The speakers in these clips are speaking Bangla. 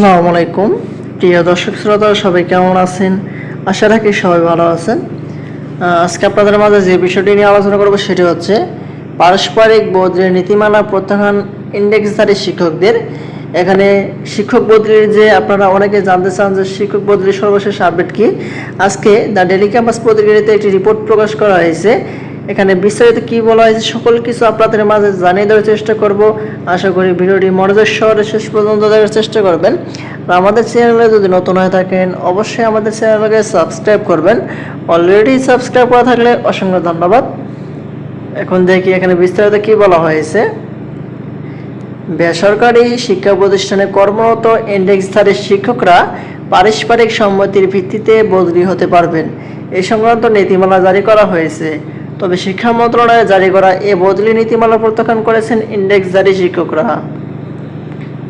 আসসালামু আলাইকুম। প্রিয় দর্শক শ্রোতা, সবাই কেমন আছেন? আশা রাখি সবাই ভালো আছেন। আজকে আপনাদের মাঝে যে বিষয়টি নিয়ে আলোচনা করব সেটি হচ্ছে পারস্পরিক বদলির নীতিমালা প্রত্যাখ্যান ইন্ডেক্সধারী শিক্ষকদের। এখানে শিক্ষক বদলির যে আপনারা অনেকে জানতে চান যে শিক্ষক বদলির সর্বশেষ আপডেট কি? আজকে দ্য ডেলি ক্যাম্পাস পত্রিকাতে একটি রিপোর্ট প্রকাশ করা হয়েছে। এখানে বিস্তারিত কি বলা হয়েছে, সকল কিছু আপনাদের মাঝে জানিয়ে দেওয়ার চেষ্টা করব। আশা করি ভিডিওটি মনোযোগ শহরে শেষ পর্যন্ত দেখার চেষ্টা করবেন। আর আমাদের চ্যানেলে যদি নতুন হয়ে থাকেন, অবশ্যই আমাদের চ্যানেলকে সাবস্ক্রাইব করবেন। অলরেডি সাবস্ক্রাইব করা থাকলে অসংখ্য ধন্যবাদ। এখন দেখি এখানে বিস্তারিত কি বলা হয়েছে। বেসরকারি শিক্ষা প্রতিষ্ঠানে কর্মরত ইন্ডেক্সধারী শিক্ষকরা পারস্পরিক সম্মতির ভিত্তিতে বদলি হতে পারবেন। এই সংক্রান্ত নীতিমালা জারি করা হয়েছে। তবে শিক্ষা মন্ত্রণালয়ে জারি করা এ বদলি নীতিমালা প্রত্যাখ্যান করেছেন ইন্ডেক্সধারী শিক্ষকরা।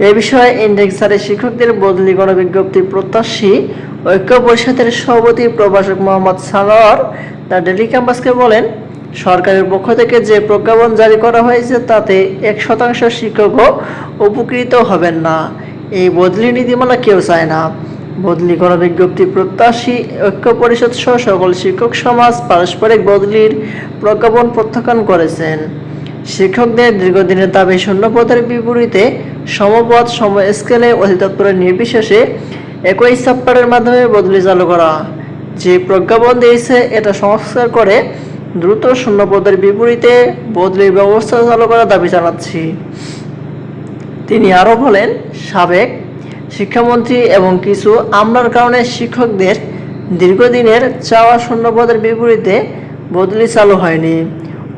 এ বিষয়ে ইন্ডেক্সধারী শিক্ষকদের বদলি গণবিজ্ঞপ্তি প্রত্যাশী ঐক্য পরিষদের সভাপতি প্রভাষক মোহাম্মদ সানোয়ার দ্য ডেলি ক্যাম্পাসকে বলেন, সরকারের পক্ষ থেকে যে প্রজ্ঞাপন জারি করা হয়েছে তাতে এক শতাংশ শিক্ষকও উপকৃত হবেন না। এই বদলি নীতিমালা কেউ চায় না। বদলি করা বিজ্ঞপ্তি প্রত্যাশী ঐক্য পরিষদ সহ সকল শিক্ষক সমাজ পারস্পরিক বদলির প্রজ্ঞাপন প্রত্যাখ্যান করেছেন। শিক্ষকদের দীর্ঘদিনের দাবি শূন্য পদের বিপরীতে সমপদ সম স্কেলে অধিদপ্তরের নির্বিশেষে একই সাপ্তাহের মাধ্যমে বদলি চালু করা। যে প্রজ্ঞাপন দিয়েছে, এটা সংস্কার করে দ্রুত শূন্য পদের বিপরীতে বদলির ব্যবস্থা চালু করার দাবি জানাচ্ছি। তিনি আরও বলেন, সাবেক শিক্ষামন্ত্রী এবং কিছু আমলার কারণে শিক্ষকদের দীর্ঘদিনের চাওয়া শূন্যপদের বিপরীতে বদলি চালু হয়নি।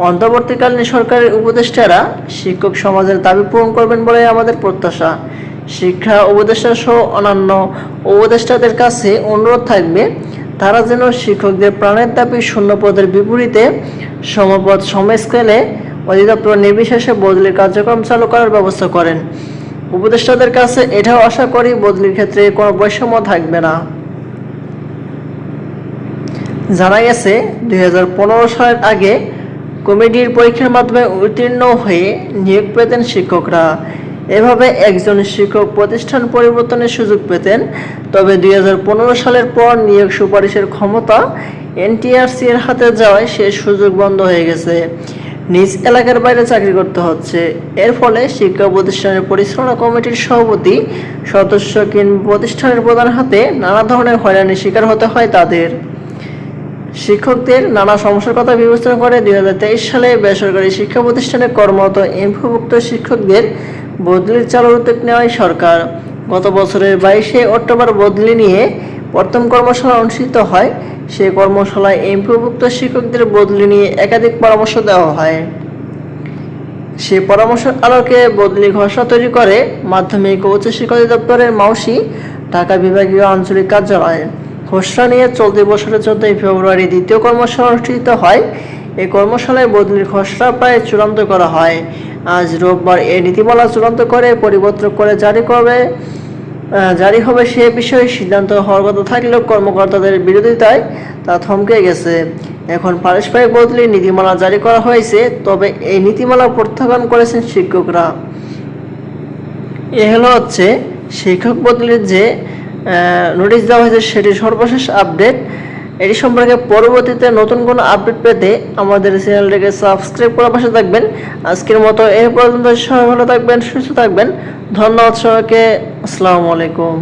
অন্তর্বর্তীকালীন সরকারের উপদেষ্টারা শিক্ষক সমাজের দাবি পূরণ করবেন বলে আমাদের প্রত্যাশা। শিক্ষা উপদেষ্টা সহ অন্যান্য উপদেষ্টাদের কাছে অনুরোধ থাকবে, তারা যেন শিক্ষকদের প্রাণের দাবি শূন্যপদের বিপরীতে সমপদ সমস্কেলে অধিদপ্তর নির্বিশেষে বদলির কার্যক্রম চালু করার ব্যবস্থা করেন। উপদেষ্টাদের কাছে এটাও আশা করি বদলির ক্ষেত্রে কোনো বৈষম্য থাকবে না। জানা গেছে, দুই সালের আগে কমিটির পরীক্ষার মাধ্যমে উত্তীর্ণ হয়ে নিয়োগ পেতেন শিক্ষকরা। এভাবে একজন শিক্ষক প্রতিষ্ঠান পরিবর্তনের সুযোগ পেতেন, তবে দুই হাজার পনেরো সালের পর নিয়োগ সুপারিশের ক্ষমতা এনটিআরসি এর হাতে যাওয়ায় সে সুযোগ বন্ধ হয়ে গেছে। নিজ এলাকার বাইরে চাকরি করতে হচ্ছে। এর ফলে শিক্ষা প্রতিষ্ঠানের পরিচালনা কমিটির সভাপতি, সদস্য কিংবা প্রতিষ্ঠানের প্রধান হাতে নানা ধরনের হয়রানির শিকার হতে হয় তাদের। শিক্ষকদের নানা সমস্যার কথা বিবেচনা করে দুই হাজার তেইশ সালে বেসরকারি শিক্ষা প্রতিষ্ঠানে কর্মরত এমফুভুক্ত শিক্ষকদের বদলির চালুর উদ্যোগ নেওয়ায় সরকার। গত বছরের বাইশে অক্টোবর বদলি নিয়ে প্রথম কর্মশালা অনুষ্ঠিত হয়। সেই কর্মশালায় এমফুভুক্ত শিক্ষকদের বদলি নিয়ে একাধিক পরামর্শ দেওয়া হয়। সে পরামর্শের আলোকে বদলি ঘোষণা তৈরি করে মাধ্যমিক ও উচ্চ শিক্ষা অধিদপ্তরের মাউসি, ঢাকা বিভাগীয় আঞ্চলিক কার্যালয়। ঘোষণা নিয়ে চলতি বছরের চোদ্দই ফেব্রুয়ারি দ্বিতীয় কর্মশালা অনুষ্ঠিত হয়। এই কর্মশালায় বদলির খসড়া প্রায় চূড়ান্ত করা হয়। আজ রোববার এ নীতিমালা চূড়ান্ত করে পরিবর্তন করে জারি করবে। জারি হবে সে বিষয়ে সিদ্ধান্ত হওয়ার কথা থাকলেও কর্মকর্তাদের বিরোধিতায় তা থমকে গেছে। এখন পারস্পরিক বদলি নীতিমালা জারি করা হয়েছে, তবে এই নীতিমালা প্রত্যাখ্যান করেছেন শিক্ষকরা। এ হলো হচ্ছে, শিক্ষক বদলির যে নোটিশ দেওয়া হয়েছে, সেটি সর্বশেষ আপডেট। এটি সম্পর্কে পরবর্তীতে নতুন কোনো আপডেট পেতে আমাদের চ্যানেলটিকে সাবস্ক্রাইব করার পাশে থাকবেন। আজকের মতো এ পর্যন্ত সবাই ভালো থাকবেন, সুস্থ থাকবেন। ধন্যবাদ সবাইকে। আসসালামু আলাইকুম।